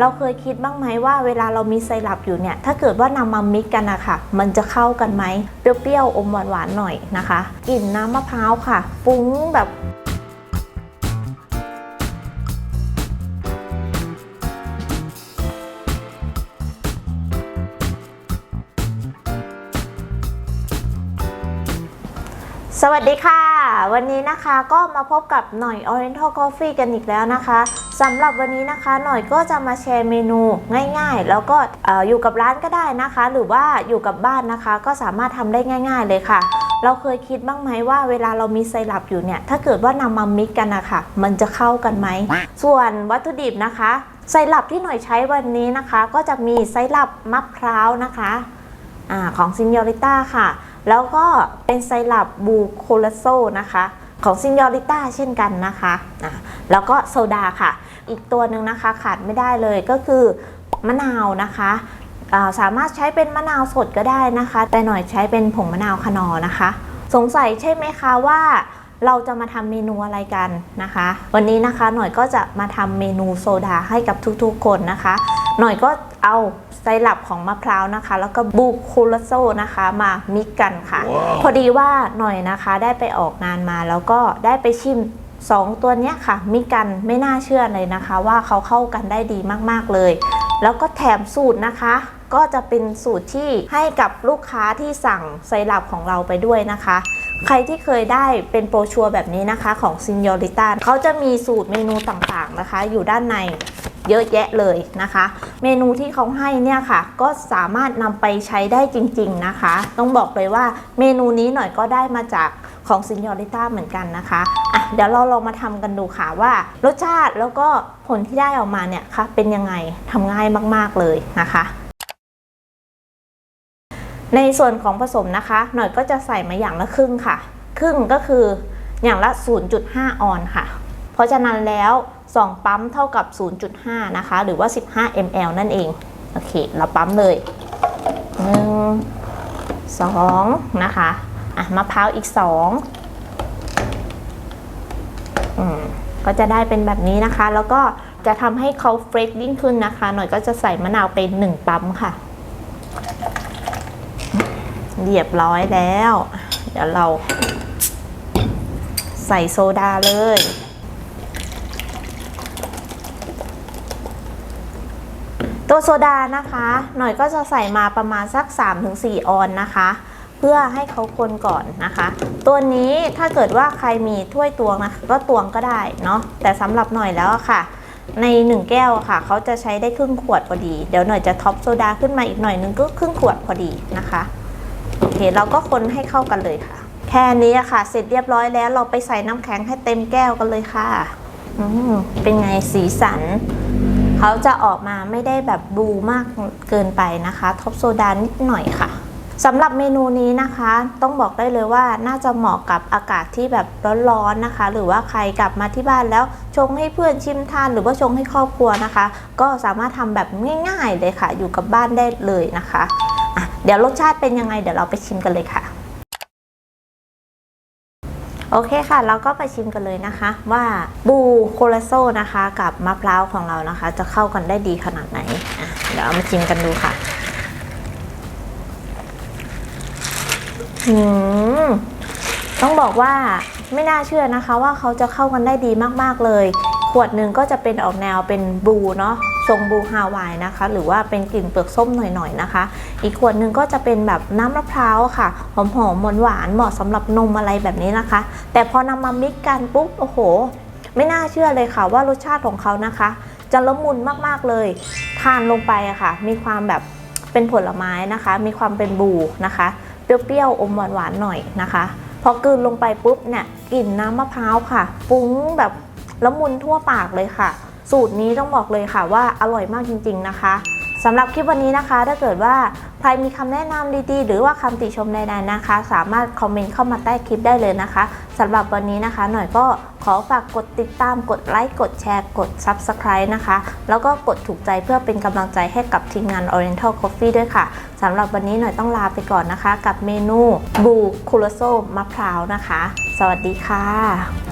เราเคยคิดบ้างไหมว่าเวลาเรามีไซรัปอยู่เนี่ย ถ้าเกิดว่านำมามิกกันอะค่ะมันจะเข้ากันไหม เปรี้ยวๆ อมหวานๆ หน่อยนะคะ กลิ่นน้ำมะพร้าวค่ะ ฟุ้งแบบสวัสดีค่ะ วันนี้นะคะก็มาพบกับหน่อย Oriental Coffee กันอีกแล้วนะคะสำหรับวันนี้นะคะหน่อยก็จะมาแชร์เมนูง่ายๆ แล้วก็เอ่อยู่กับร้านก็ได้นะคะ หรือว่าอยู่กับบ้านนะคะ ก็สามารถทำได้ง่าย ๆ เลยค่ะ เราเคยคิดบ้างไหมว่าเวลาเรามีไซรัปอยู่เนี่ย ถ้าเกิดว่านำมามิกกันนะคะมันจะเข้ากันไหม ส่วนวัตถุดิบนะคะไซรัปที่หน่อยใช้วันนี้นะคะ ก็จะมีไซรัปมะพร้าวนะคะอของซินยอริต้าค่ะ แล้วก็เป็นไซรัปบูโคลาโซนะคะของซินยอริต้าเช่นกันนะคะะแล้วก็โซดาค่ะ อีกตัวหนึ่งนะคะขาดไม่ได้เลยก็คือมะนาวนะคะาสามารถใช้เป็นมะนาวสดก็ได้นะคะ แต่หน่อยใช้เป็นผงมะนาวขนอนะคะ สงสัยใช่ไหมคะว่าเราจะมาทำเมนูอะไรกันนะคะ วันนี้นะคะหน่อยก็จะมาทำเมนูโซดาให้กับทุกๆคนนะคะ หน่อยก็เอา ไซรัปของมะพร้าวนะคะ แล้วก็บูคูลาโซนะคะมามิกกันค่ะ พอดีว่าหน่อยนะคะได้ไปออกงานมาแล้วก็ได้ไปชิม2ตัวเนี้ยค่ะ มิกกันไม่น่าเชื่อเลยนะคะ ว่าเขาเข้ากันได้ดีมากๆเลย แล้วก็แถมสูตรนะคะ ก็จะเป็นสูตรที่ให้กับลูกค้าที่สั่งไซรัปของเราไปด้วยนะคะ ใครที่เคยได้เป็นโปรชัวร์แบบนี้นะคะ ของซินยอริต้าเขาจะมีสูตรเมนูต่างๆนะคะ อยู่ด้านใน เยอะแยะเลยนะคะ เมนูที่เขาให้เนี่ยค่ะ ก็สามารถนำไปใช้ได้จริง ๆนะคะ ต้องบอกเลยว่าเมนูนี้หน่อยก็ได้มาจากของซินยอริต้าเหมือนกันนะคะอะเดี๋ยวเราลองมาทำกันดูค่ะว่ารสชาติแล้วก็ผลที่ได้ออกมาเนี่ยค่ะเป็นยังไงทำง่ายมากๆเลยนะคะในส่วนของผสมนะคะ หน่อยก็จะใส่มาอย่างละครึ่งค่ะ ครึ่งก็คืออย่างละ 0.5 ออนค่ะ เพราะฉะนั้นแล้ว 2 ปั๊มเท่ากับ 0.5 นะคะ หรือว่า 15 ml นั่นเอง โอเค เราปั๊มเลย 1 2 นะคะ อะ มะพร้าวอีก 2 อืม ก็จะได้เป็นแบบนี้นะคะ แล้วก็จะทำให้เขาเฟรชยิ่งขึ้นนะคะ หน่อยก็จะใส่มะนาวไป 1 ปั๊มค่ะ เรียบร้อยแล้ว เดี๋ยวเราใส่โซดาเลย ตัวโซดานะคะ หน่อยก็จะใส่มาประมาณสัก 3-4 ออนนะคะ เพื่อให้เขาคนก่อนนะคะ ตัวนี้ถ้าเกิดว่าใครมีถ้วยตวงนะคะ ก็ตวงก็ได้เนาะแต่สำหรับหน่อยแล้วค่ะ ใน 1 แก้วค่ะเขาจะใช้ได้ครึ่งขวดพอดี เดี๋ยวหน่อยจะท็อปโซดาขึ้นมาอีกหน่อยนึงก็ครึ่งขวดพอดีนะคะโอเคเราก็คนให้เข้ากันเลยค่ะ แค่นี้ค่ะ เสร็จเรียบร้อยแล้วเราไปใส่น้ำแข็งให้เต็มแก้วกันเลยค่ะ อืมเป็นไงสีสัน เขาจะออกมาไม่ได้แบบบูมากเกินไปนะคะท็อปโซดานิดหน่อยค่ะสำหรับเมนูนี้นะคะ ต้องบอกได้เลยว่าน่าจะเหมาะกับอากาศที่แบบร้อนๆนะคะ หรือว่าใครกลับมาที่บ้านแล้วชงให้เพื่อนชิมทาน หรือว่าชงให้ครอบครัวนะคะ ก็สามารถทำแบบง่าย ๆ เลยค่ะ อยู่กับบ้านได้เลยนะคะะเดี๋ยวรสชาติเป็นยังไง เดี๋ยวเราไปชิมกันเลยค่ะ โอเคค่ะ เราก็ไปชิมกันเลยนะคะ ว่าบูโคลาโซนะคะ กับมะพร้าวของเรานะคะ จะเข้ากันได้ดีขนาดไหน เดี๋ยวเอามาชิมกันดูค่ะอืมต้องบอกว่าไม่น่าเชื่อนะคะว่าเขาจะเข้ากันได้ดีมากๆเลย ขวดหนึ่งก็จะเป็นออกแนวเป็นบูเนาะ ทรงบูฮาวายนะคะ หรือว่าเป็นกลิ่นเปลือกส้มหน่อยๆนะคะ อีกขวดหนึ่งก็จะเป็นแบบน้ำมะพร้าวค่ะ หอมๆหวานๆเหมาะสำหรับนมอะไรแบบนี้นะคะ แต่พอนำมามิกกันปุ๊บโอ้โห ไม่น่าเชื่อเลยค่ะว่ารสชาติของเขานะคะ จะละมุนมากๆเลย ทานลงไปอะค่ะ มีความแบบเป็นผลไม้นะคะ มีความเป็นบูนะคะ เปรี้ยวๆอมหวานๆหน่อยนะคะพอกลืนลงไปปุ๊บเนี่ยกลิ่นน้ำมะพร้าวค่ะฟุ้งแบบละมุนทั่วปากเลยค่ะ สูตรนี้ต้องบอกเลยค่ะว่าอร่อยมากจริง ๆ นะคะสำหรับคลิปวันนี้นะคะ ถ้าเกิดว่าใครมีคำแนะนำดีๆ หรือว่าคำติชมใดๆนะคะ สามารถคอมเมนต์เข้ามาใต้คลิปได้เลยนะคะสำหรับวันนี้นะคะ หน่อยก็ขอฝากกดติดตามกดไลค์กดแชร์กด Subscribe นะคะ แล้วก็กดถูกใจเพื่อเป็นกำลังใจให้กับทีมงาน Oriental Coffee ด้วยค่ะสำหรับวันนี้หน่อยต้องลาไปก่อนนะคะ กับเมนูบูคูโรโซมะพร้าวนะคะ สวัสดีค่ะ